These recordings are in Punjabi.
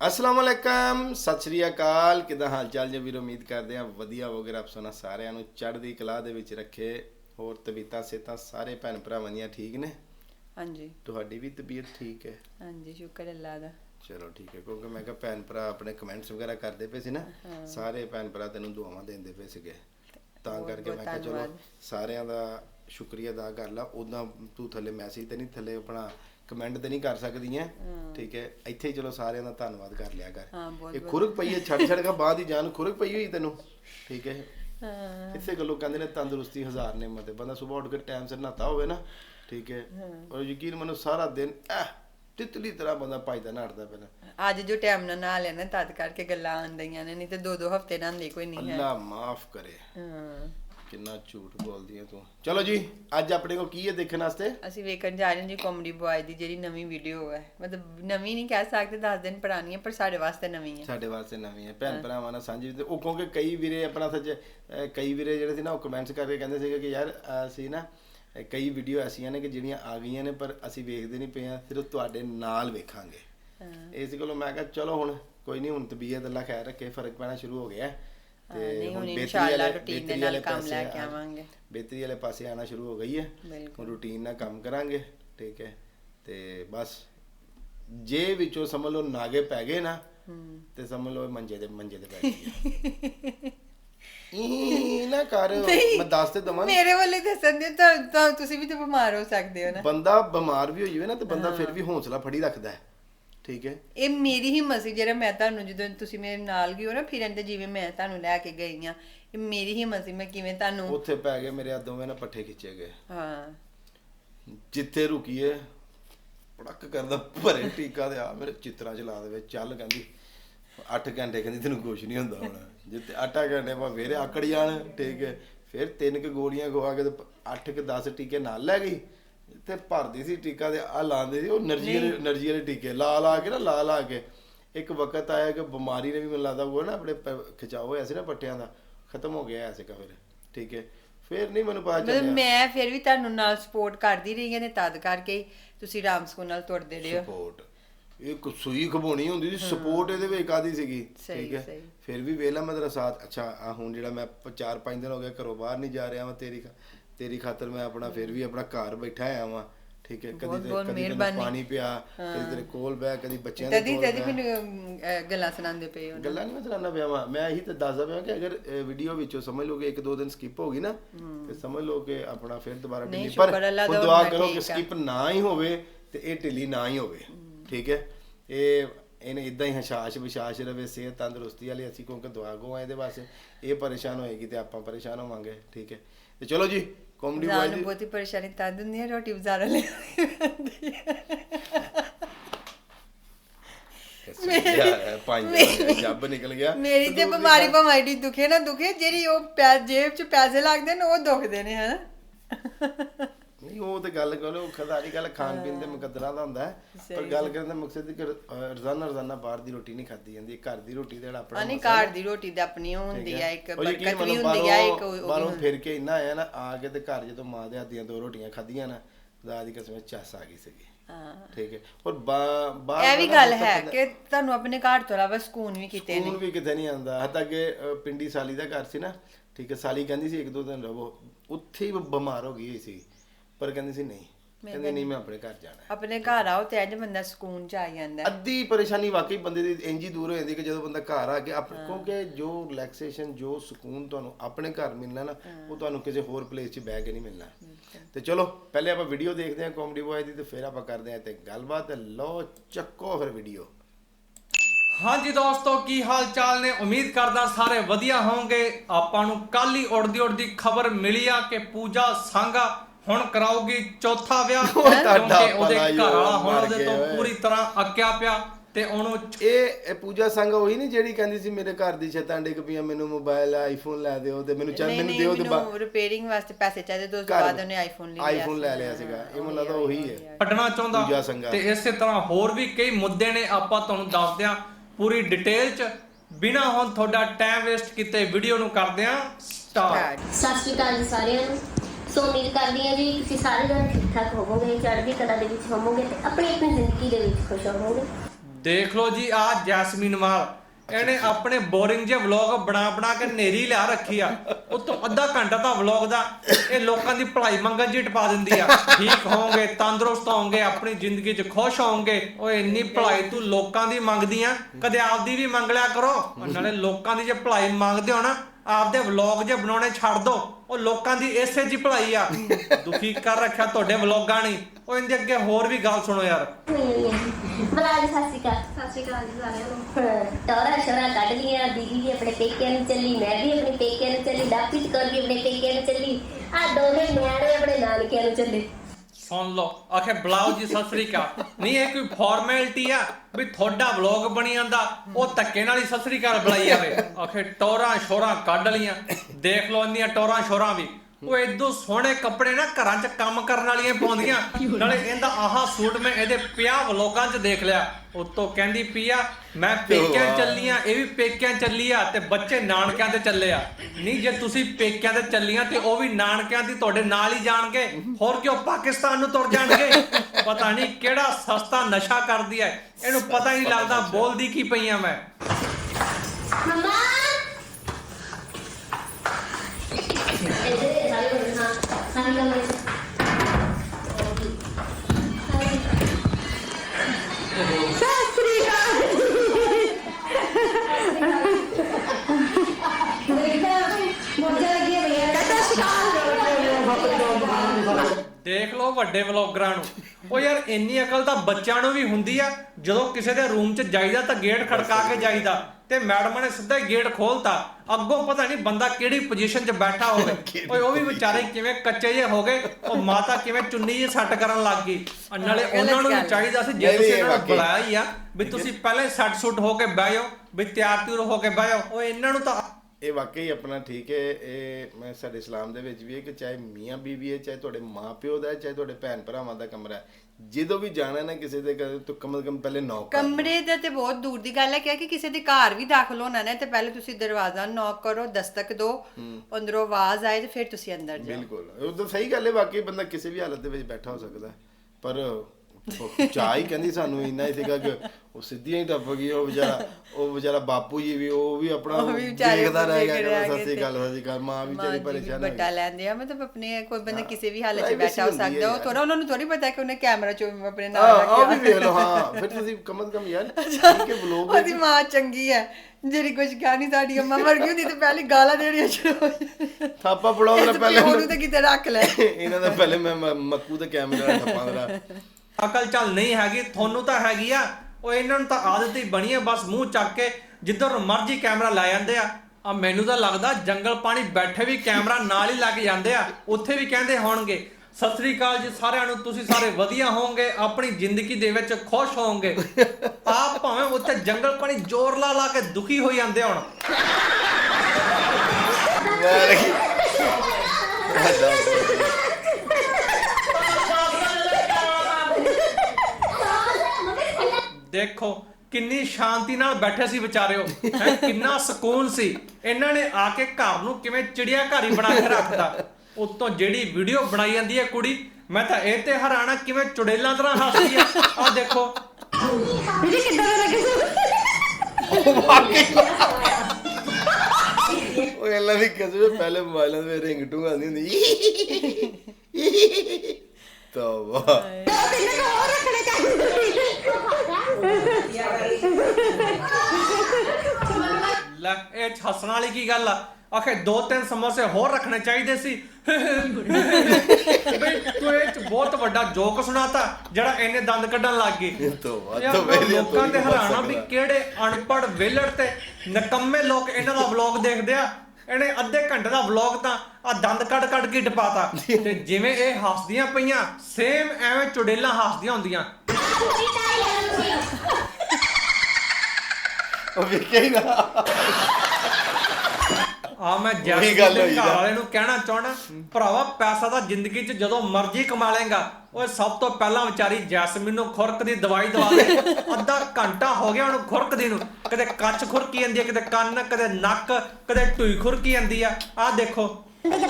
ਅਸਲਾਮ ਵਾਲੇਕਮ ਸਤਿ ਸ਼੍ਰੀ ਅਕਾਲ। ਕਿਦਾਂ ਹਾਲ ਚਾਲ ਜੀ? ਵੀਰ ਉਮੀਦ ਕਰਦੇ ਆ ਵਧੀਆ ਹੋਗੇ ਰੱਬ ਸੋਨਾ ਸਾਰਿਆਂ ਨੂੰ ਚੜ੍ਹਦੀ ਕਲਾ ਦੇ ਵਿੱਚ ਰੱਖੇ। ਹੋਰ ਤਬੀਤਾ ਸੇਤਾ ਸਾਰੇ ਭੈਣ ਭਰਾਵਾਂ ਦੀਆਂ ਠੀਕ ਨੇ? ਹਾਂਜੀ। ਤੁਹਾਡੀ ਵੀ ਤਬੀਅਤ ਠੀਕ ਹੈ? ਹਾਂਜੀ ਸ਼ੁਕਰ ਅੱਲਾ ਦਾ। ਚਲੋ ਠੀਕ ਹੈ ਕਿਉਂਕਿ ਮੈਂ ਕਿਹਾ ਭੈਣ ਭਰਾ ਆਪਣੇ ਕਮੈਂਟਸ ਵਗੈਰਾ ਕਰਦੇ ਪਏ ਸੀ ਨਾ ਸਾਰੇ ਭੈਣ ਭਰਾ ਤੈਨੂੰ ਦੁਆਵਾਂ ਦਿੰਦੇ ਪਏ ਸੀਗੇ। ਤਾਂ ਕਰਕੇ ਮੈਂ ਕਿਹਾ ਚਲੋ। ਸਾਰਿਆਂ ਦਾ ਸ਼ੁਕਰੀਆ ਅਦਾ ਕਰ ਲਾ। ਉਦਾਂ ਤੂੰ ਥੱਲੇ ਮੈਸੇਜ ਤੇ ਨਹੀਂ ਥੱਲੇ ਆਪਣਾ ਕਮੈਂਟ ਤੇ ਨਹੀਂ ਕਰ ਸਕਦੀਆਂ। ਠੀਕ ਹੈ ਇੱਥੇ ਹੀ ਚਲੋ ਸਾਰਿਆਂ ਦਾ ਧੰਨਵਾਦ ਕਰ ਲਿਆ ਕਰ। ਹਾਂ ਇਹ ਖੁਰਕ ਪਈ ਹੈ ਛੱਡ ਛੱਡ ਕੇ ਬਾਹਰ ਦੀ ਜਾਨ ਖੁਰਕ ਪਈ ਹੋਈ ਤੈਨੂੰ। ਠੀਕ ਹੈ। ਹਾਂ। ਇਸੇ ਗੱਲੋਂ ਕਹਿੰਦੇ ਨੇ ਤੰਦਰੁਸਤੀ ਹਜ਼ਾਰ ਨਿਮਤ ਹੈ। ਬੰਦਾ ਸਵੇਰ ਉੱਠ ਕੇ ਟਾਈਮ ਸਿਰ ਨਹਾਤਾ ਹੋਵੇ ਨਾ ਠੀਕ ਹੈ। ਔਰ ਯਕੀਨ ਮੰਨੋ ਸਾਰਾ ਦਿਨ ਐ ਤਿਤਲੀ ਤਰ੍ਹਾਂ ਬੰਦਾ ਭਜਦਾ ਨਹਾੜਦਾ ਪਹਿਲਾਂ ਅੱਜ ਜੋ ਟਾਈਮ ਨਾਲ ਨਾ ਲੈਣਾ ਤਦ ਕਰਕੇ ਗੱਲਾਂ ਆਂਦੀਆਂ ਨੇ ਨਹੀਂ ਤੇ ਦੋ ਦੋ ਹਫ਼ਤੇ ਨਾਲ ਦੇ ਕੋਈ ਨਹੀਂ ਹੈ। ਅੱਲਾ ਮਾਫ ਕਰੇ। ਹਾਂ। ਕਿੰਨਾ ਝੂਠ ਬੋਲਦੀ ਹੈ ਤੂੰ। ਚਲੋ ਜੀ ਅੱਜ ਆਪਣੇ ਕੋਲ ਕੀ ਹੈ ਦੇਖਣ ਵਾਸਤੇ? ਅਸੀਂ ਵੇਖਣ ਜਾ ਰਹੇ ਹਾਂ ਜੀ ਕਾਮੇਡੀ ਬॉय ਦੀ ਜਿਹੜੀ ਨਵੀਂ ਵੀਡੀਓ ਹੈ ਮਤਲਬ ਨਵੀਂ ਨਹੀਂ ਕਹਿ ਸਕਦੇ 10 ਦਿਨ ਪੁਰਾਣੀ ਹੈ ਪਰ ਸਾਡੇ ਵਾਸਤੇ ਨਵੀਂ ਹੈ ਸਾਡੇ ਵਾਸਤੇ ਨਵੀਂ ਹੈ ਭੈਣ ਭਰਾਵਾਂ ਨਾਲ ਸਾਂਝੀ ਤੇ ਉਹ ਕਿਉਂਕਿ ਕਈ ਵੀਰੇ ਆਪਣਾ ਸੱਚ ਕਈ ਵੀਰੇ ਜਿਹੜੇ ਸੀ ਨਾ ਉਹ ਕਮੈਂਟਸ ਕਰਕੇ ਕਹਿੰਦੇ ਸੀਗੇ ਕਿ ਯਾਰ ਅਸੀਂ ਨਾ ਕਈ ਵੀਡੀਓ ਐਸੀਆਂ ਨੇ ਕਿ ਜਿਹੜੀਆਂ ਆ ਗਈਆਂ ਨੇ ਪਰ ਅਸੀਂ ਵੇਖਦੇ ਨਹੀਂ ਪਏ ਸਿਰਫ ਤੁਹਾਡੇ ਨਾਲ ਵੇਖਾਂਗੇ। ਇਸ ਕੋਲੋਂ ਮੈਂ ਕਿਹਾ ਚਲੋ ਹੁਣ ਕੋਈ ਨਹੀਂ ਹੁਣ ਤਬੀਅਤ ਅੱਲਾ ਖੈਰ ਰੱਖੇ ਫ਼ਰਕ ਪੈਣਾ ਸ਼ੁਰੂ ਹੋ ਗਿਆ। ਹੈ। ਨਹੀਂ ਹੁਣ ਇਨਸ਼ਾਅੱਲਾ routine ਦੇ ਨਾਲ ਕੰਮ ਲੈ ਕੇ ਆਵਾਂਗੇ। ਬਿਹਤਰੀ ਵਾਲੇ ਪਾਸੇ ਆਣਾ ਸ਼ੁਰੂ ਹੋ ਗਈ ਹੈ। ਬਿਲਕੁਲ। ਹੁਣ ਰੂਟੀਨ ਨਾਲ ਕੰਮ ਕਰਾਂਗੇ ਠੀਕ ਹੈ। ਤੇ ਬਸ ਜੇ ਵਿੱਚੋਂ ਸਮਝ ਲਓ ਨਾਗੇ ਪੈ ਗਏ ਨਾ ਤੇ ਸਮਝ ਲਓ ਮੰਜੇ ਦੇ ਮੰਜੇ ਤੇ ਗਈ ਇਹ ਨਾ ਕਰ ਮੈਂ ਦੱਸ ਤੇ ਦਵਾਂ ਮੇਰੇ ਵੱਲੇ ਦੱਸਣ ਦੇ ਤਾਂ ਤਾਂ ਤੁਸੀਂ ਵੀ ਤਾਂ ਬਿਮਾਰ ਹੋ ਸਕਦੇ ਹੋ ਨਾ। ਬੰਦਾ ਬਿਮਾਰ ਵੀ ਹੋ ਜਾਵੇ ਨਾ ਤੇ ਬੰਦਾ ਫਿਰ ਵੀ ਹੌਸਲਾ ਫੜੀ ਰੱਖਦਾ ਹੈ। ਠੀਕ ਹੈ। ਇਹ ਮੇਰੀ ਹਿੰਮਤ ਸੀ ਜਿਹੜਾ ਮੈਂ ਤੁਹਾਨੂੰ ਜਦੋਂ ਤੁਸੀਂ ਮੇਰੇ ਨਾਲ ਗਏ ਹੋ ਨਾ ਫਿਰਨ ਤੇ ਜਿਵੇਂ ਮੈਂ ਤੁਹਾਨੂੰ ਲੈ ਕੇ ਗਈ ਆ ਇਹ ਮੇਰੀ ਹਿੰਮਤ ਸੀ ਮੈਂ ਕਿਵੇਂ ਤੁਹਾਨੂੰ ਉੱਥੇ ਪੈ ਗਏ ਮੇਰੇ ਦੋਵੇਂ ਨਾ ਪੱਠੇ ਖਿੱਚੇ ਗਏ। ਹਾਂ। ਜਿੱਥੇ ਰੁਕੀਏ ਪੜਕ ਕਰਦਾ ਭਰੇ ਟੀਕਾ ਤੇ ਆ ਮੇਰੇ ਚਿੱਤਰਾਂ ਚ ਲਾ ਦੇਵੇ ਚੱਲ ਕਹਿੰਦੀ 8 ਘੰਟੇ ਕਹਿੰਦੀ ਤੈਨੂੰ ਕੁਝ ਨਹੀਂ ਹੁੰਦਾ ਹੁਣ। ਜਿੱਤੇ 8 ਘੰਟੇ ਬਾਅਦ ਫੇਰ ਆਕੜ ਜਾਣ ਠੀਕ ਹੈ। ਫਿਰ ਤਿੰਨ ਕੁ ਗੋਲੀਆਂ ਖਵਾ ਕੇ ਤੇ 8 ਕਿ 10 ਟੀਕੇ ਨਾਲ ਲੈ ਗਈ। ਤੇ ਭਰਦੀ ਸੀ ਟੀਕਾ ਦੇ ਆ ਲਾਉਂਦੇ ਸੀ ਉਹ એનર્ਜੀ એનર્ਜੀ ਵਾਲੇ ਟੀਕੇ ਲਾ ਲਾ ਕੇ ਨਾ ਲਾ ਲਾ ਕੇ। ਇੱਕ ਵਕਤ ਆਇਆ ਕਿ ਬਿਮਾਰੀ ਨੇ ਵੀ ਮੈਨੂੰ ਲੱਗਦਾ ਉਹ ਨਾ ਆਪਣੇ ਖਿਚਾਓ ਹੋਇਆ ਸੀ ਨਾ ਪੱਟਿਆਂ ਦਾ ਖਤਮ ਹੋ ਗਿਆ ਐਸੇ ਕਾ ਫਿਰ ਠੀਕ ਹੈ। ਫਿਰ ਨਹੀਂ ਮੈਨੂੰ ਪਤਾ ਚੱਲਿਆ। ਮੈਂ ਫਿਰ ਵੀ ਤੁਹਾਨੂੰ ਨਾਲ ਸਪੋਰਟ ਕਰਦੀ ਰਹੀ ਹਾਂ ਨੇ ਤਦ ਕਰਕੇ ਤੁਸੀਂ ਰਾਮ ਸਕੂਲ ਨਾਲ ਤੁਰਦੇ ਰਹੇ ਸਪੋਰਟ ਇੱਕ ਸੂਈ ਖਬੋਣੀ ਹੁੰਦੀ ਸੀ ਸਪੋਰਟ ਇਹਦੇ ਵਿੱਚ ਆਦੀ ਸੀਗੀ ਠੀਕ ਹੈ। ਫਿਰ ਵੀ ਵੇਲਾ ਮੈਂ ਸਾਥ ਅੱਛਾ ਹੁਣ ਜਿਹੜਾ ਮੈਂ 4-5 ਦਿਨ ਹੋ ਗਿਆ ਘਰੋਂ ਬਾਹਰ ਨਹੀਂ ਜਾ ਰਿਹਾ ਮੈਂ ਤੇਰੀ ਤੇਰੀ ਖਾਤਰ ਮੈਂ ਆਪਣਾ ਫਿਰ ਵੀ ਆਪਣਾ ਘਰ ਬੈਠਾ ਆਇਆ ਵਾਂ। ਠੀਕ ਹੈ ਕਦੀ ਤੇ ਕਦੀ ਤੈਨੂੰ। ਪਾਣੀ ਪਿਆ ਕਦੀ ਤੇਰੇ ਕੋਲ ਬੈ ਕਦੀ ਬੱਚਿਆਂ ਦੇ ਤਦੀ ਕੋਲ ਤਦੀ ਬਹਿ। ਮੈਨੂੰ ਗੱਲਾਂ ਸੁਣਾਉਂਦੇ ਪਏ ਹੋ। ਗੱਲਾਂ ਨਹੀਂ ਚਲਾਉਂਦਾ ਪਿਆ ਵਾਂ। ਮੈਂ ਇਹੀ ਤਾਂ ਦੱਸਦਾ ਪਿਆ ਕਿ ਅਗਰ ਵੀਡੀਓ ਵਿੱਚੋਂ ਸਮਝ ਕਿ ਇੱਕ ਦੋ ਦਿਨ ਸਕਿਪ ਹੋ ਗਈ ਨਾ ਤੇ ਸਮਝ ਕਿ ਆਪਣਾ ਫਿਰ ਦੁਬਾਰਾ ਢਿੱਲੀ। ਪਰ ਹੁਣ ਦੁਆ ਕਰੋ ਕਿ ਆ। ਸਕਿਪ ਨਾ ਹੀ ਹੋਵੇ ਤੇ ਇਹ ਢਿੱਲੀ ਨਾ ਹੀ ਹੋਵੇ। ਠੀਕ ਹੈ? ਇਹ ਇਹਨੇ ਇਦਾਂ ਹੀ ਹਸ਼ਾਸ਼ ਵਿਸ਼ਾਸ਼ ਰਵੇ ਸਿਹਤ ਤੰਦਰੁਸਤੀ ਵਾਲੀ ਅਸੀਂ ਕਿਉਂਕਿ ਦੁਆ ਗੋ ਆ ਇਹਦੇ ਵਾਸਤੇ। ਇਹ ਪਰੇਸ਼ਾਨ ਹੋਏਗੀ ਤੇ ਆਪਾਂ ਪਰੇਸ਼ਾਨ ਹੋਵਾਂਗੇ। ਠੀਕ ਹੈ? ਤੇ ਚਲੋ ਜੀ ਪਰੇਸ਼ਾਨੀ ਤਾਂ ਦਿੰਦੀ ਹੈ ਰੋਟੀ ਬਾਜ਼ਾਰੋਂ ਲੈ ਪੰਜ ਜੱਬ ਨਿਕਲ ਗਿਆ ਮੇਰੀ ਤੇ ਬਿਮਾਰੀ ਭਾਵੇਂ ਏਡੀ ਦੁਖੇ ਨਾ ਦੁਖੇ ਜਿਹੜੀ ਉਹ ਪੈ ਜੇਬ 'ਚ ਪੈਸੇ ਲੱਗਦੇ ਨੇ ਉਹ ਦੁਖਦੇ ਨੇ ਹਨਾ ਨਹੀਂ ਉਹ ਤੇ ਗੱਲ ਕਰੋ ਖਦਾਰੀ ਗੱਲ ਖਾਣ ਪੀਣ ਦੇ ਮੁਕੱਦਰਾਂ ਦਾ ਹੁੰਦਾ ਹੈ। ਪਰ ਗੱਲ ਕਰਨ ਦਾ ਮਕਸਦ ਕਿ ਰੋਜ਼ਾਨਾ ਰੋਜ਼ਾਨਾ ਬਾਹਰ ਦੀ ਰੋਟੀ ਨਹੀਂ ਖਾਦੀ ਜਾਂਦੀ ਘਰ ਦੀ ਰੋਟੀ ਦਾ ਜਿਹੜਾ ਆਪਣਾ ਮਸਾ ਘਰ ਦੀ ਰੋਟੀ ਦਾ ਆਪਣੀ ਹੁੰਦੀ ਆ ਇੱਕ ਬਰਕਤ ਵੀ ਹੁੰਦੀ ਆ ਇੱਕ ਬਾਹਰੋਂ- ਫਿਰ ਕੇ ਇੰਨਾ ਆਇਆ ਨਾ ਆ ਕੇ ਤੇ ਘਰ ਜਦੋਂ ਮਾਂ ਦੇ ਹੱਥ ਦੀਆਂ ਦੋ ਰੋਟੀਆਂ ਖਾਧੀਆਂ ਨਾ ਖੁਦਾ ਦੀ ਕਸਮ ਚੱਸ ਆ ਗਈ ਸੀਗੀ। ਹਾਂ। ਠੀਕ ਹੈ। ਔਰ ਬਾ- ਬਾਹਰ ਇਹ ਵੀ ਗੱਲ ਹੈ ਕਿ ਤੁਹਾਨੂੰ ਆਪਣੇ ਘਰ ਤੋਂ ਇਲਾਵਾ ਸਕੂਨ ਵੀ ਕਿਤੇ ਸਕੂਨ ਵੀ ਕਿਤੇ ਨਹੀਂ ਆਉਂਦਾ। ਕਿ ਅਹ, ਪਿੰਡੀ ਸਾਲੀ ਦਾ ਘਰ ਸੀ ਨਾ ਠੀਕ ਹੈ ਸਾਲੀ ਕਹਿੰਦੀ ਸੀ ਇੱਕ ਦੋ ਦਿਨ ਰਵੋ ਉੱਥੇ ਹੀ ਬਿਮਾਰ ਹੋ ਗਈ ਸੀ। ਪਰ ਕਹਿੰਦੀ ਸੀ ਨਹੀਂ। ਕਹਿੰਦੀ ਨਹੀਂ ਮੈਂ ਆਪਣੇ ਘਰ ਜਾਣਾ ਹੈ। ਆਪਣੇ ਘਰ ਆਓ ਤੇ ਇੰਜ ਬੰਦਾ ਸਕੂਨ ਚ ਆ ਜਾਂਦਾ ਹੈ। ਅੱਧੀ ਪਰੇਸ਼ਾਨੀ ਵਾਕਈ ਬੰਦੇ ਦੀ ਇੰਜ ਹੀ ਦੂਰ ਹੋ ਜਾਂਦੀ ਕਿ ਜਦੋਂ ਬੰਦਾ ਘਰ ਆ ਕੇ ਆਪ ਕਿਉਂਕਿ ਜੋ ਰਿਲੈਕਸੇਸ਼ਨ ਜੋ ਸਕੂਨ ਤੁਹਾਨੂੰ ਆਪਣੇ ਘਰ ਮਿਲਣਾ ਨਾ ਉਹ ਤੁਹਾਨੂੰ ਕਿਸੇ ਹੋਰ ਪਲੇਸ 'ਚ ਬਹਿ ਕੇ ਨਹੀਂ ਮਿਲਣਾ। ਤੇ ਚਲੋ ਪਹਿਲੇ ਆਪਾਂ ਵੀਡੀਓ ਦੇਖਦੇ ਹਾਂ ਕਾਮੇਡੀ ਬॉय ਦੀ ਤੇ ਫਿਰ ਆਪਾਂ ਕਰਦੇ ਹਾਂ ਤੇ ਗੱਲਬਾਤ। ਲਓ ਚੱਕੋ ਫਿਰ ਵੀਡੀਓ ਹਾਂਜੀ ਦੋਸਤੋ ਕੀ ਹਾਲ ਚਾਲ ਨੇ? ਉਮੀਦ ਕਰਦਾ ਸਾਰੇ ਵਧੀਆ ਹੋਵੋਗੇ। ਆਪਾਂ ਨੂੰ ਕੱਲ ਹੀ ਉੜਦੀ ਉੜਦੀ ਖਬਰ ਮਿਲੀ ਆ ਕਿ ਪੂਜਾ ਸੰਘਾ ਹੁਣ ਕਰਾਉਗੀ ਚੌਥਾ ਵਿਆਹ। ਕਿਉਂਕਿ ਉਹਦੇ ਘਰ ਵਾਲਾ ਹੁਣ ਉਹਦੇ ਤੋਂ। ਪੂਰੀ ਤਰ੍ਹਾਂ ਅੱਕਿਆ ਪਿਆ ਤੇ ਉਹਨੂੰ ਇਹ ਇਹ ਪੂਜਾ ਸੰਘ ਉਹੀ ਨਹੀਂ ਜਿਹੜੀ ਕਹਿੰਦੀ ਸੀ ਮੇਰੇ ਘਰ ਦੀ ਛੱਤਾਂ ਡਿੱਗ ਪਈਆਂ ਮੈਨੂੰ ਮੋਬਾਈਲ ਆਈਫੋਨ ਲੈ ਦਿਓ ਤੇ ਮੈਨੂੰ ਚੱਲ ਨਹੀਂ ਮੈਨੂੰ ਦਿਓ ਤੇ ਮੈਨੂੰ ਰਿਪੇਅਰਿੰਗ ਵਾਸਤੇ ਪੈਸੇ ਚਾਹੀਦੇ ਦੋ ਤੋਂ ਬਾਅਦ ਉਹਨੇ ਆਈਫੋਨ ਲੈ ਲਿਆ ਆਈਫੋਨ ਲੈ ਲਿਆ ਸੀਗਾ। ਇਹ ਮੈਨੂੰ ਲੱਗਦਾ ਉਹੀ ਹੈ। ਪੂਜਾ ਚਾਹੁੰਦਾ ਸੰਘਾ। ਤੇ ਇਸੇ ਤਰ੍ਹਾਂ ਹੋਰ ਵੀ ਕਈ ਮੁੱਦੇ ਨੇ ਆਪਾਂ ਤੁਹਾਨੂੰ ਦੱਸਦੇ ਹਾਂ ਪੂਰੀ ਡਿਟੇਲ ਚ। ਬਿਨਾ ਹੁਣ ਤੁਹਾਡਾ ਟਾਈਮ ਵੇਸਟ ਕੀਤੇ ਵੀਡੀਓ ਨੂੰ ਕਰਦੇ ਹਾਂ ਸਟਾਰਟ ਸਤਿ ਸ਼੍ਰੀ ਅਕਾਲ ਸਾਰਿਆਂ ਨੂੰ। ਸੋ ਉਮੀਦ ਕਰਦੀ ਹਾਂ ਜੀ ਤੁਸੀਂ ਸਾਰੇ ਜਣ ਠੀਕ ਠਾਕ ਹੋਵੋਗੇ ਚੜ੍ਹਦੀ ਕਲਾ ਦੇ ਵਿੱਚ ਹੋਵੋਗੇ ਤੇ ਆਪਣੀ ਆਪਣੀ ਜ਼ਿੰਦਗੀ ਦੇ ਵਿੱਚ ਖੁਸ਼ ਹੋਵੋਗੇ। ਦੇਖ ਲਓ ਜੀ ਆ ਜੈਸਮੀਨ ਮਾਲ, ਇਹਨੇ ਆਪਣੇ ਬੋਰਿੰਗ ਜਿਹੇ ਵਲੌਗ ਬਣਾ ਬਣਾ ਕੇ ਨੇਰੀ ਲਿਆ ਰੱਖੀ ਆ। ਉਤੋਂ ਅੱਧਾ ਘੰਟਾ ਤਾਂ ਵਲੌਗ ਦਾ, ਇਹ ਲੋਕਾਂ ਦੀ ਭਲਾਈ ਮੰਗਣ ਜੀ ਟਪਾ ਦਿੰਦੀ ਆ। ਠੀਕ ਹੋਵੋਗੇ, ਤੰਦਰੁਸਤ ਹੋਵੋਗੇ, ਆਪਣੀ ਜ਼ਿੰਦਗੀ 'ਚ ਖੁਸ਼ ਹੋਵੋਗੇ। ਓਏ, ਇੰਨੀ ਭਲਾਈ ਤੂੰ ਲੋਕਾਂ ਦੀ ਮੰਗਦੀ ਆ, ਕਦੇ ਆਪਦੀ ਵੀ ਮੰਗ ਲਿਆ ਕਰੋ। ਨਾਲੇ ਲੋਕਾਂ ਦੀ ਜੇ ਭਲਾਈ ਮੰਗਦੇ ਹੋ ਨਾ, ਆਪਦੇ ਵਲੌਗ ਜੇ ਬਣਾਉਣੇ ਛੱਡ ਦੋ। ਉਹ ਲੋਕਾਂ ਦੀ ਇਸੇ ਜੀ ਭਲਾਈ ਆ। ਦੁਖੀ ਕਰ ਰੱਖਿਆ ਤੁਹਾਡੇ ਵਲੌਗਾਂ ਨੇ। ਉਹ ਇਹਦੇ ਅੱਗੇ ਹੋਰ ਵੀ ਗੱਲ ਸੁਣੋ ਯਾਰ। ਬਲਾ ਜੀ, ਸਤਿ ਸ਼੍ਰੀ ਅਕਾਲ। ਜੀ ਸਾਰਿਆਂ ਨੂੰ ਟੋਰਾ ਸ਼ੋਰਾ ਕੱਢ ਲੀਆਂ ਦੀਦੀ ਵੀ ਆਪਣੇ ਪੇਕਿਆਂ ਨੂੰ ਚੱਲੀ, ਮੈਂ ਵੀ ਆਪਣੇ ਪੇਕਿਆਂ ਨੂੰ ਚੱਲੀ ਦਾਪੀ ਕੌਰ ਵੀ ਆਪਣੇ ਪੇਕਿਆਂ ਨੂੰ ਚੱਲੀ। ਆ ਦੋਵੇਂ ਨਿਆਣੇ ਆਪਣੇ ਨਾਨਕਿਆਂ ਨੂੰ ਚੱਲੇ। ਸੁਣ ਲਓ, ਆਖੇ ਬੁਲਾਓ ਜੀ, ਸਤਿ ਸ੍ਰੀ ਅਕਾਲ। ਨਹੀਂ, ਇਹ ਕੋਈ ਫਾਰਮੈਲਿਟੀ ਆ ਵੀ ਤੁਹਾਡਾ ਵਲੌਗ ਬਣੀ ਜਾਂਦਾ, ਉਹ ਧੱਕੇ ਨਾਲ ਹੀ ਸਤਿ ਸ੍ਰੀ ਅਕਾਲ ਬੁਲਾਈ ਜਾਵੇ। ਆਖੇ ਟੋਰਾਂ ਸ਼ੋਰਾਂ ਕੱਢ ਲੀਆਂ ਦੇਖ ਲਓ, ਇੰਨੀਆਂ ਟੋਰਾਂ ਸ਼ੋਰਾਂ ਵੀ। ਉਹ ਇਦੋਂ ਸੋਹਣੇ ਕੱਪੜੇ ਨਾ ਘਰਾਂ 'ਚ ਕੰਮ ਕਰਨ ਵਾਲੀਆਂ ਪਾਉਂਦੀਆਂ। ਨਾਲੇ ਇਹਦਾ ਆਹਾ ਸੂਟ ਮੈਂ ਇਹਦੇ ਪਿਆ ਵਲੋਗਾਂ 'ਚ ਦੇਖ ਲਿਆ। ਉਤੋਂ ਕਹਿੰਦੀ ਪੀਆ, ਮੈਂ ਪੇਕਿਆਂ ਚੱਲੀਆਂ, ਇਹ ਵੀ ਪੇਕਿਆਂ ਚੱਲੀ ਆ ਤੇ ਬੱਚੇ ਨਾਨਕਿਆਂ ਤੇ ਚੱਲੇ ਆ। ਨਹੀਂ, ਜੇ ਤੁਸੀਂ ਪੇਕਿਆਂ ਤੇ ਚੱਲੀਆਂ ਤੇ ਉਹ ਵੀ ਨਾਨਕਿਆਂ ਦੀ ਤੁਹਾਡੇ ਨਾਲ ਹੀ ਜਾਣਗੇ। ਹੋਰ ਕਿਉਂ ਪਾਕਿਸਤਾਨ ਨੂੰ ਤੁਰ ਜਾਣਗੇ? ਪਤਾ ਨਹੀਂ ਕਿਹੜਾ ਸਸਤਾ ਨਸ਼ਾ ਕਰਦੀ ਐ। ਇਹਨੂੰ ਪਤਾ ਹੀ ਨਹੀਂ ਲੱਗਦਾ ਬੋਲਦੀ ਕੀ ਪਈ ਆ ਮੈਂ। ਮਮਾ ਸਾਰੇ ਕਮਰੇ ਦੇਖ ਲਓ ਵੱਡੇ ਵਲੌਗਰਾਂ ਨੂੰ। ਉਹ ਯਾਰ ਇੰਨੀ ਅਕਲ ਤਾਂ ਬੱਚਿਆਂ ਨੂੰ ਵੀ ਹੁੰਦੀ ਆ ਜਦੋਂ ਕਿਸੇ ਦੇ ਰੂਮ 'ਚ ਜਾਈਦਾ ਤਾਂ ਗੇਟ ਖੜਕਾ ਕੇ ਜਾਈਦਾ ਤੇ ਮੈਡਮ ਨੇ ਸਿੱਧਾ ਹੀ ਗੇਟ ਖੋਲਤਾ। ਅੱਗੋਂ ਪਤਾ ਨਹੀਂ ਬੰਦਾ ਕਿਹੜੀ ਪੋਜੀਸ਼ਨ 'ਚ ਬੈਠਾ ਹੋਵੇ। ਓਏ ਉਹ ਵੀ ਵਿਚਾਰੇ ਕਿਵੇਂ ਕੱਚੇ ਜੇ ਹੋ ਗਏ ਉਹ ਮਾਤਾ ਕਿਵੇਂ ਚੁੰਨੀ ਜਿਹੀ ਸੱਟ ਕਰਨ ਲੱਗ ਗਈ। ਅਹ ਨਾਲੇ ਉਹਨਾਂ ਨੂੰ ਵੀ। ਚਾਹੀਦਾ ਸੀ ਜੇ ਤੁਸੀਂ ਇਹ ਇਹਨਾਂ ਨੂੰ। ਬੁਲਾਇਆ ਹੀ ਆ ਵੀ ਤੁਸੀਂ ਪਹਿਲੇ ਸੱਟ ਸੁੱਟ ਹੋ ਕੇ ਬਹਿ ਜਾਓ ਵੀ ਤਿਆਰ ਤਿਉਰ ਹੋ ਕੇ ਬਹਿ ਜਾਓ। ਉਹ ਇਹਨਾਂ ਨੂੰ ਤਾਂ ਇਹ ਵਾਕਈ ਆਪਣਾ ਠੀਕ ਹੈ ਇਹ ਮੈਂ ਸਾਡੇ ਇਸਲਾਮ ਦੇ ਵਿੱਚ ਵੀ ਹੈ ਕਿ ਚਾਹੇ ਮੀਆਂ ਬੀਵੀ ਹੈ ਚਾਹੇ ਤੁਹਾਡੇ ਮਾਪਿਓ ਦਾ ਹੈ ਚਾਹੇ ਤੁਹਾਡੇ ਭੈਣ ਭਰਾਵਾਂ ਦਾ ਕਮਰਾ ਹੈ ਜਦੋਂ ਵੀ ਜਾਣਾ ਨਾ ਕਿਸੇ ਦੇ ਘਰ ਤਾਂ ਕਮ ਕਮ ਪਹਿਲੇ ਨੌਕ। ਕਮਰੇ ਦਾ ਤੇ ਬਹੁਤ ਦੂਰ ਦੀ ਗੱਲ ਹੈ ਕਿ ਕਿਸੇ ਦੇ ਘਰ ਵੀ ਦਾਖਲ ਹੋਣਾ ਨਾ ਤੇ ਪਹਿਲੇ ਤੁਸੀਂ ਦਰਵਾਜ਼ਾ ਨੌਕ ਕਰੋ ਦਸਤਕ ਦਿਓ ਅੰਦਰੋਂ ਆਵਾਜ਼ ਆਏ ਤੇ ਫਿਰ ਤੁਸੀਂ ਅੰਦਰ ਜਾਓ ਬਿਲਕੁਲ ਉਹ ਤਾਂ ਸਹੀ ਗੱਲ ਹੈ ਬਾਕੀ ਬੰਦਾ ਕਿਸੇ ਵੀ ਹਾਲਤ ਦੇ ਵਿੱਚ ਬੈਠਾ ਹੋ ਸਕਦਾ। ਪਰ ਉਹ ਚਾਹ ਹੀ ਕਹਿੰਦੀ ਸਾਨੂੰ ਇੰਨਾ ਹੀ ਸੀਗਾ ਕਿ ਉਹ ਸਿੱਧੀਆਂ ਹੀ ਟੱਪ ਗਈ ਉਹ ਵਿਚਾਰਾ ਉਹ ਵਿਚਾਰਾ ਬਾਪੂ ਜੀ ਵੀ ਉਹ ਵੀ ਆਪਣਾ ਦੇਖਦਾ ਰਹਿ ਗਿਆ ਕਹਿੰਦਾ। ਅਕਾਲ ਸਤਿ ਸ੍ਰੀ ਅਕਾਲ ਮਾਂ ਵੀ ਤੇਰੀ ਪਰੇਸ਼ਾਨ ਹੋ ਗਈ ਲੈਂਦੇ ਆ ਮਤਲਬ ਆਪਣੇ ਕੋਈ ਬੰਦਾ ਕਿਸੇ ਵੀ ਹਾਲਤ 'ਚ ਬੈਠਾ ਹੋ ਸਕਦਾ ਉਹ। ਥੋੜਾ ਉਹਨਾਂ ਨੂੰ ਥੋੜੀ ਪਤਾ ਕਿ ਉਹਨੇ ਕੈਮਰਾ ਚੋਂ ਆਪਣੇ ਨਾਲ ਹਾਂ ਉਹ ਵੀ ਰੱਖਿਆ ਵੇਖ ਲਓ ਹਾਂ ਫਿਰ ਤੁਸੀਂ ਕਮ ਕਮ ਯਾਰ ਠੀਕ ਹੈ ਬਲੋਗ ਉਹਦੀ ਮਾਂ ਚੰਗੀ ਹੈ ਜਿਹੜੀ ਕੁਝ ਕਹਿ ਨਹੀਂ ਸਾਡੀ ਅੰਮਾ ਵਰਗੀ ਹੁੰਦੀ ਤੇ ਪਹਿਲੀ ਗਾਲਾਂ ਦੇਣੀਆਂ ਸ਼ੁਰੂ ਹੋ ਜਾਂਦੀਆਂ। ਥਾਪਾ ਬਲੌਗ ਦਾ ਪਹਿਲੇ ਉਹਨੂੰ ਤੇ ਕਿਤੇ ਰੱਖ ਲੈ। ਇਹਨਾਂ ਦਾ ਪਹਿਲੇ ਮੈਂ ਮੱਕੂ ਤੇ ਕੈਮਰਾ ਠੱਪਾਂ ਦਾ ਅਕਲ ਚੱਲ ਨਹੀਂ ਹੈਗੀ, ਤੁਹਾਨੂੰ ਤਾਂ ਹੈਗੀ ਆ, ਉਹ ਇਹਨਾਂ ਨੂੰ ਤਾਂ ਆਦਤ ਹੀ ਬਣੀ ਹੈ ਬਸ ਮੂੰਹ ਚੱਕ ਕੇ ਜਿੱਧਰ ਮਰਜ਼ੀ ਕੈਮਰਾ ਲਾ ਜਾਂਦੇ ਆ। ਆ ਮੈਨੂੰ ਤਾਂ ਲੱਗਦਾ ਜੰਗਲ ਪਾਣੀ ਬੈਠੇ ਵੀ ਕੈਮਰਾ ਨਾਲ ਹੀ ਲੱਗ ਜਾਂਦੇ ਆ, ਉੱਥੇ ਵੀ ਕਹਿੰਦੇ ਹੋਣਗੇ, ਸਤਿ ਸ੍ਰੀ ਅਕਾਲ ਜੀ ਸਾਰਿਆਂ ਨੂੰ, ਤੁਸੀਂ ਸਾਰੇ ਵਧੀਆ ਹੋਵੋਗੇ, ਆਪਣੀ ਜ਼ਿੰਦਗੀ ਦੇ ਵਿੱਚ ਖੁਸ਼ ਹੋਵੋਗੇ। ਆਪ ਭਾਵੇਂ ਉੱਥੇ ਜੰਗਲ ਪਾਣੀ ਜ਼ੋਰ ਲਾ ਲਾ ਕੇ ਦੁਖੀ ਹੋ ਜਾਂਦੇ ਹੁਣ। ਦੇਖੋ ਕਿੰਨੀ ਸ਼ਾਂਤੀ ਨਾਲ ਬੈਠੇ ਸੀ ਵਿਚਾਰਿਓ ਹੈਂ, ਕਿੰਨਾ ਸਕੂਨ ਸੀ। ਇਹਨਾਂ ਨੇ ਆ ਕੇ ਘਰ ਨੂੰ ਕਿਵੇਂ ਚਿੜੀਆ ਘਰ ਹੀ ਬਣਾ ਕੇ ਰੱਖਦਾ ਉੱਤੋਂ ਜਿਹੜੀ ਵੀਡੀਓ ਬਣਾਈ ਜਾਂਦੀ ਹੈ ਕੁੜੀ ਮੈਂ ਤਾਂ ਇਹ ਤੇ ਹੈਰਾਨਾ ਕਿਵੇਂ ਚੁੜੇਲਾਂ ਤਰ੍ਹਾਂ ਹੱਸਦੀ ਆ ਆ ਦੇਖੋ। ਉਹ ਇਹਨਾਂ ਦੀ ਕਿਸੇ ਪਹਿਲੇ ਮੋਬਾਈਲਾਂ ਦੇ ਰਿੰਗ ਟੂ ਆਉਂਦੀ ਹੁੰਦੀ ਲੈ ਇਹ ਹੱਸਣ ਵਾਲੀ ਕੀ ਗੱਲ ਆ? ਆਖੇ ਦੋ ਤਿੰਨ ਸਮੋਸੇ ਹੋਰ ਰੱਖਣੇ ਚਾਹੀਦੇ ਸੀ। ਬਈ ਤੂੰ ਇਹ 'ਚ ਬਹੁਤ ਵੱਡਾ ਜੋਕ ਸੁਣਾਤਾ ਜਿਹੜਾ ਇਹਨੇ ਦੰਦ ਕੱਢਣ ਲੱਗ ਗਈ। ਯਾਰ ਲੋਕਾਂ ਤੇ ਹੈਰਾਨਾ ਵੀ ਕਿਹੜੇ ਅਨਪੜ ਵਿਲੜ ਤੇ ਨਕੰਮੇ ਲੋਕ ਇਹਨਾਂ ਦਾ ਵਲੌਗ ਦੇਖਦੇ ਆ। ਇਹਨੇ ਅੱਧੇ ਘੰਟੇ ਦਾ ਵਲੌਗ ਤਾਂ ਆ ਦੰਦ ਕੱਢ ਕੱਢ ਕੇ ਟਪਾਤਾ ਤੇ ਜਿਵੇਂ ਇਹ ਹੱਸਦੀਆਂ ਪਈਆਂ ਸੇਮ ਐਵੇਂ ਚੁੜੇਲਾਂ ਹੱਸਦੀਆਂ ਹੁੰਦੀਆਂ। ਉਹ ਵੇਖਿਆ ਹੀ ਨਾ। ਆ ਮੈਂ ਉਹੀ ਗੱਲ ਦੇ ਹੋਈ ਘਰ ਨਾ। ਵਾਲੇ ਨੂੰ ਕਹਿਣਾ ਚਾਹਣਾ ਭਰਾਵਾ ਪੈਸਾ ਤਾਂ ਜ਼ਿੰਦਗੀ 'ਚ ਜਦੋਂ ਮਰਜ਼ੀ ਕਮਾ ਲੇਗਾ ਓਏ ਸਭ ਤੋਂ ਪਹਿਲਾਂ ਵਿਚਾਰੀ ਜੈਸਮੀਨ ਨੂੰ ਖੁਰਕ ਦੀ ਦਵਾਈ ਦਵਾ ਦੇ। ਅੱਧਾ ਘੰਟਾ ਹੋ ਗਿਆ ਉਹਨੂੰ ਖੁਰਕਦੀ ਨੂੰ। ਕਦੇ ਕੱਚ ਖੁਰਕੀ ਜਾਂਦੀ ਹੈ ਕਦੇ ਕੰਨ ਕਦੇ ਨੱਕ ਕਦੇ ਢੂਈ ਖੁਰਕੀ ਜਾਂਦੀ ਆ। ਆਹ ਦੇਖੋ। ਇਹਨੇ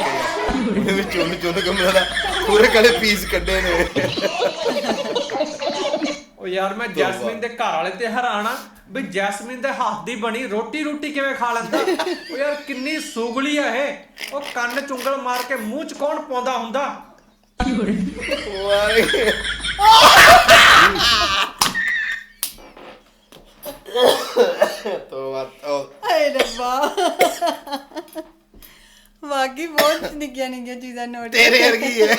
ਚੁੰਨ ਚੁੰਨ ਕੇ ਮੇਰਾ ਪੂਰੇ ਕਲੇ ਪੀਸ ਕੱਢੇ ਨੇ। ਉਹ ਯਾਰ ਮੈਂ ਜੈਸਮੀਨ ਦੇ ਘਰ ਵਾਲੇ ਤੇ ਹੈਰਾਨ ਆ ਵੀ ਜੈਸਮੀਨ ਦੇ ਹੱਥ ਦੀ ਬਣੀ ਰੋਟੀ ਰੋਟੀ ਕਿਵੇਂ ਖਾ ਲੈਂਦਾ? ਉਹ ਯਾਰ ਕਿੰਨੀ ਸੂਗਲੀ ਆ ਇਹ। ਉਹ ਕੰਨ ਚੁੰਗਲ ਮਾਰ ਕੇ ਮੂੰਹ ਚ ਕੌਣ ਪਾਉਂਦਾ ਹੁੰਦਾ? ਵਾਏ ਤੋ ਆ ਹਾਏ ਰੱਬਾ। ਵਾਕੀ ਬਹੁਤ ਨਿੱਕੀਆਂ ਨਿੱਕੀਆਂ ਚੀਜ਼ਾਂ ਨੋਟ ਤੇਰੇ ਵਰਗੀ ਹੈ।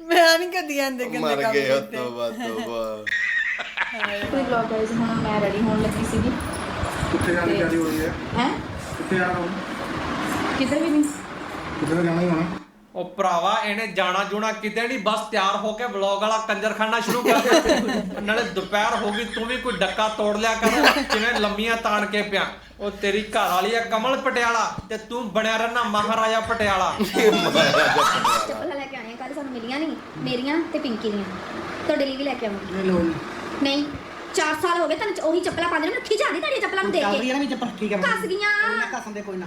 ਮੈਂ ਨਹੀਂ ਕਦੀ ਆਂਦੇ ਗੰਦੇ ਮਰ ਕੰਮ ਗਏ ਹੋ ਕੀਤੇ। ਤੋਬਾ ਤੋਬਾ ਕੋਈ ਵਲੌਗ ਗਾਇਸ ਹੁਣ ਮੈਂ ਰੈਡੀ ਹੋਣ ਲੱਗੀ ਸੀਗੀ। ਕਿੱਥੇ ਜਾਣ ਦੀ ਤਿਆਰੀ ਹੋ ਰਹੀ ਹੈ? ਹੈ? ਕਿੱਥੇ ਜਾਣਾ ਹੁਣ? ਕਿੱਧਰ ਵੀ ਨਹੀਂ। ਕਿੱਥੇ ਤਾਂ ਜਾਣਾ ਹੀ ਹੋਣਾ? ਉਹ ਭਰਾਵਾ ਇਹਨੇ ਜਾਣਾ ਜੁਣਾ ਕਿਤੇ ਨਹੀਂ ਬਸ ਤਿਆਰ ਹੋ ਕੇ ਵਲੌਗ ਵਾਲਾ ਕੰਜਰ ਖਾਣਾ ਸ਼ੁਰੂ ਕਰ ਦੇ ਨਾਲੇ ਦੁਪਹਿਰ ਹੋ ਗਈ ਤੂੰ ਵੀ ਕੋਈ ਡੱਕਾ ਤੋੜ ਲਿਆ ਕਰ ਕਿਵੇਂ ਲੰਮੀਆਂ ਤਾਣ ਕੇ ਪਿਆ। ਉਹ ਤੇਰੀ ਘਰ ਵਾਲੀ ਆ ਕਮਲ ਪਟਿਆਲਾ ਤੇ ਤੂੰ ਬਣਿਆ ਰਹਿਣਾ ਮਹਾਰਾਜਾ ਪਟਿਆਲਾ। ਚੱਪਲਾਂ ਲੈ ਕੇ ਆਣੀਆਂ ਕੱਲ ਸਾਨੂੰ ਮਿਲੀਆਂ ਨਹੀਂ ਮੇਰੀਆਂ ਤੇ ਪਿੰਕੀ ਦੀਆਂ। ਤੁਹਾਡੇ ਲਈ ਵੀ ਲੈ ਕੇ ਆਵਾਂਗੀ ਨਹੀਂ ਲੋੜ ਨਹੀਂ 4 ਸਾਲ ਹੋ ਗਏ ਤੁਹਾਨੂੰ ਉਹੀ ਚੱਪਲਾਂ ਪਾਉਂਦੇ ਨੇ ਮੈਨੂੰ ਖਿਜਾਦੀ ਤੁਹਾਡੀਆਂ ਚੱਪਲਾਂ ਨੂੰ ਦੇਖ ਚੱਲ ਰਹੀ ਕੇ ਹੈ ਨਾ ਵੀ ਚੱਪਲ ਠੀਕ ਹੈ ਘਸ ਗਈਆਂ। ਕੋਈ ਨਾ ਦੇ ਕੋਈ ਨਾ।